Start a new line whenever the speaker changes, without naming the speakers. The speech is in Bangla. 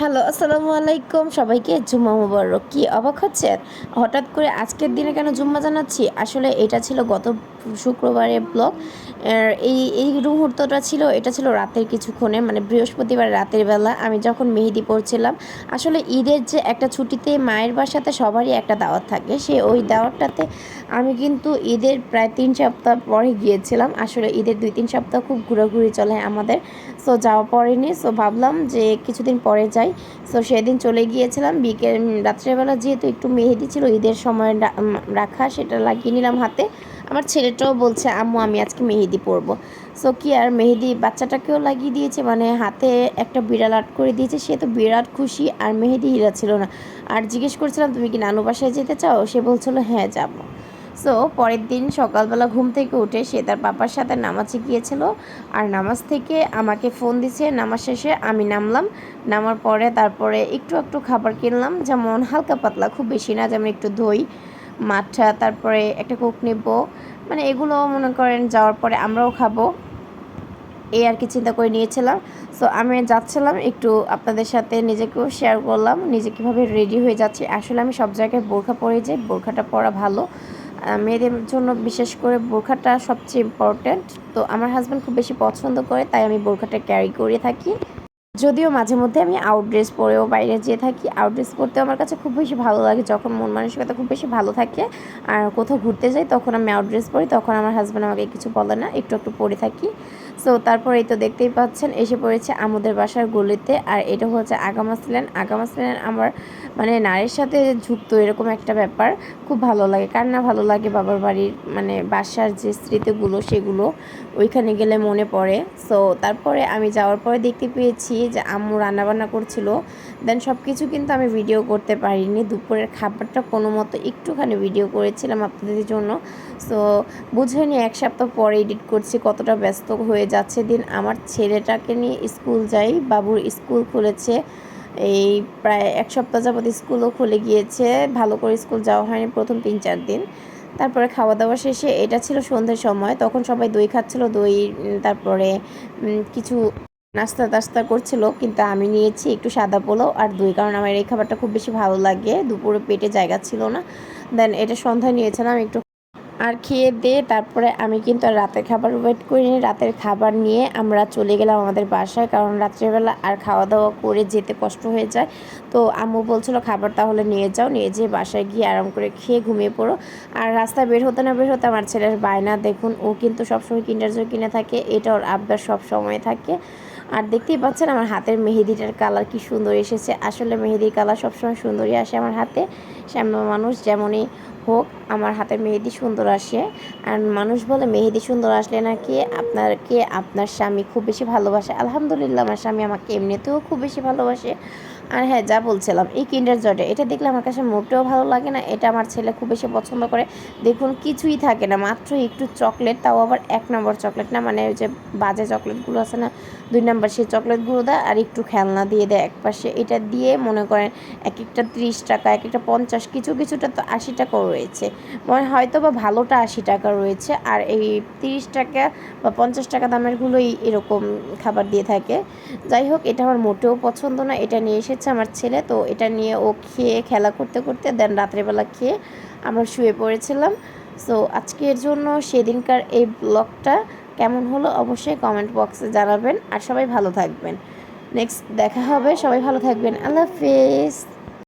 হ্যালো, আসসালামু আলাইকুম। সবাইকে জুম্মা মুবারক। কি অবাক হচ্ছেন? হঠাৎ করে আজকের দিনে কেন জুম্মা জানাচ্ছি? আসলে এটা ছিল গত শুক্রবারের ব্লগ। এই এই মুহূর্তটা ছিল, এটা ছিল রাতের কিছুক্ষণে মানে বৃহস্পতিবার রাতের বেলা। আমি যখন মেহেদি পড়ছিলাম আসলে ঈদের যে একটা ছুটিতে মায়ের বাসাতে সবারই একটা দাওয়াত থাকে। সে ওই দাওয়াতটাতে আমি কিন্তু ঈদের প্রায় তিন সপ্তাহ পরে গিয়েছিলাম। আসলে ঈদের দুই, তিন সপ্তাহ খুব ঘোরাঘুরি চলে আমাদের। সো যাওয়া পড়েনি। সো ভাবলাম যে কিছুদিন পরে যাই। সো সেদিন চলে গিয়েছিলাম। বিকেল রাত্রেবেলা যেহেতু একটু মেহেদি ছিল, ঈদের সময় রাখা, সেটা লাগিয়ে নিলাম হাতে। আমার ছেলেটাও বলছে, আম্মু, আমি আজকে মেহেদি পরবো। সো কি আর, মেহেদি বাচ্চাটাকেও লাগিয়ে দিয়েছে মানে হাতে একটা বিড়াল আট করে দিয়েছে। সে তো বিরাট খুশি, আর মেহেদি হিরা ছিল না। আর জিজ্ঞেস করছিলাম, তুমি কি নানু বাসায় যেতে চাও? সে বলছিল হ্যাঁ যাব। সো পরের দিন সকালবেলা ঘুম থেকে উঠে সে তার পাপার সাথে নামাজে গিয়েছিল। আর নামাজ থেকে আমাকে ফোন দিছে, নামাজ শেষে আমি নামলাম। নামার পরে তারপরে একটু একটু খাবার কিনলাম, যেমন হালকা পাতলা, খুব বেশি না, যেমন একটু দই, মাঠা, তারপরে একটা কোক নেব মানে এগুলো মনে করেন যাওয়ার পরে আমরাও খাব। এই আর কি চিন্তা করে নিয়েছিলাম। সো আমি যাচ্ছিলাম, একটু আপনাদের সাথে নিজেকেও শেয়ার করলাম, নিজে কীভাবে রেডি হয়ে যাচ্ছি। আসলে আমি সব জায়গায় বোরখা পরে যাই, বোরখাটা পরা ভালো। মেয়েদের জন্য বিশেষ করে বোরখাটা সবচেয়ে ইম্পর্ট্যান্ট তো আমার হাজব্যান্ড খুব বেশি পছন্দ করে, তাই আমি বোরখাটা ক্যারি করে থাকি। যদিও মাঝে মধ্যে আমি আউট ড্রেস পরেও বাইরে যেয়ে থাকি আউট ড্রেস পরতেও আমার কাছে খুব বেশি ভালো লাগে যখন মন মানসিকতা খুব বেশি ভালো থাকে। আর কোথাও ঘুরতে যাই তখন আমি আউট ড্রেস পরি, তখন আমার হাজব্যান্ড আমাকে কিছু বলে না, একটু একটু পরে থাকি। সো তারপর এই তো দেখতেই পাচ্ছেন, এসে পড়েছে আমাদের বাসার গলিতে। আর এটা হচ্ছে আগামা সিলেন আগামা সিলেন আমার মানে নারীর সাথে যুক্ত এরকম একটা ব্যাপার। খুব ভালো লাগে। কার না ভালো লাগে বাবার বাড়ির মানে বাসার যে স্মৃতিগুলো সেগুলো, ওইখানে গেলে মনে পড়ে। সো তারপরে আমি যাওয়ার পরে দেখতে পেয়েছি যে আম্মু রান্নাবান্না করছিল দেন সব কিছু কিন্তু আমি ভিডিও করতে পারিনি। দুপুরের খাবারটা কোনো মতো একটুখানি ভিডিও করেছিলাম আপনাদের জন্য। সো বুঝে নিয়ে এক সপ্তাহ পরে এডিট করছি, কতটা ব্যস্ত হয়ে যাচ্ছে দিন। আমার ছেলেটাকে নিয়ে স্কুল যাই, বাবুর স্কুল খুলেছে। এই প্রায় এক সপ্তাহ যাবৎ স্কুলও খুলে গিয়েছে। ভালো করে স্কুল যাওয়া হয়নি প্রথম তিন চার দিন। তারপরে খাওয়া দাওয়া শেষে, এটা ছিল সন্ধ্যের সময়, তখন সবাই দই খাচ্ছিল, দই তারপরে কিছু নাস্তা টাস্তা করছিল, কিন্তু আমি নিয়েছি একটু সাদা পোলাও আর দুই, কারণ আমার এই খাবারটা খুব বেশি ভালো লাগে। দুপুরে পেটে জায়গা ছিল না। দেন এটা সন্ধ্যায় নিয়েছিলাম একটু। আর খেয়ে দিয়ে তারপরে আমি কিন্তু আর রাতের খাবার ওয়েট করিনি। রাতের খাবার নিয়ে আমরা চলে গেলাম আমাদের বাসায়, কারণ রাত্রেবেলা আর খাওয়া দাওয়া করে যেতে কষ্ট হয়ে যায়। তো আম্মু বলছিল, খাবার তাহলে নিয়ে যাও। নিয়ে যেয়ে বাসায় গিয়ে আরাম করে খেয়ে ঘুমিয়ে পড়ো। আর রাস্তায় বের হতে না বের হতে আমার ছেলের বায়না, দেখুন, ও কিন্তু সবসময় কিন্ডার জয় কিনে থাকে। এটা ওর আবদার সব সময় থাকে। আর দেখতেই পাচ্ছেন আমার হাতের মেহেদিটার কালার কি সুন্দর এসেছে। আসলে মেহেদির কালার সবসময় সুন্দরই আসে আমার হাতে। সামনে মানুষ যেমনই হোক, আমার হাতের মেহেদি সুন্দর আসে। আর মানুষ বলে মেহেদি সুন্দর আসলে নাকি আপনাকে আপনার স্বামী খুব বেশি ভালোবাসে। আলহামদুলিল্লাহ, আমার স্বামী আমাকে এমনিতেও খুব বেশি ভালোবাসে। আর হ্যাঁ যা বলছিলাম, এই কিন্ডার জয়টা এটা দেখলে আমার কাছে মোটেও ভালো লাগে না, এটা আমার ছেলে খুব বেশি পছন্দ করে। দেখুন, কিছুই থাকে না, মাত্র একটু চকলেট তাও আবার এক নম্বর চকলেট না মানে ওই যে বাজে চকলেটগুলো আছে না, দুই নম্বর সেই চকলেটগুলো দেয় আর একটু খেলনা দিয়ে দেয় এক পাশে। এটা দিয়ে মনে করেন এক একটা ত্রিশ টাকা, এক একটা পঞ্চাশ, কিছু, কিছুটা তো আশি টাকাও রয়েছে। মনে হয়তো বা ভালোটা আশি টাকা রয়েছে, আর এই তিরিশ টাকা বা পঞ্চাশ টাকা দামেরগুলোই এরকম খাবার দিয়ে থাকে। যাই হোক, এটা আমার মোটেও পছন্দ না, এটা নিয়ে এসে হচ্ছে আমার ছেলে। তো এটা নিয়ে ও খেয়ে, খেলা করতে করতে দেন রাত্রেবেলা খেয়ে আমরা শুয়ে পড়েছিলাম। সো আজকের জন্য সেদিনকার এই ব্লগটা কেমন হলো অবশ্যই কমেন্ট বক্সে জানাবেন। আর সবাই ভালো থাকবেন। নেক্সট দেখা হবে। সবাই ভালো থাকবেন। আল্লাহ হাফিজ।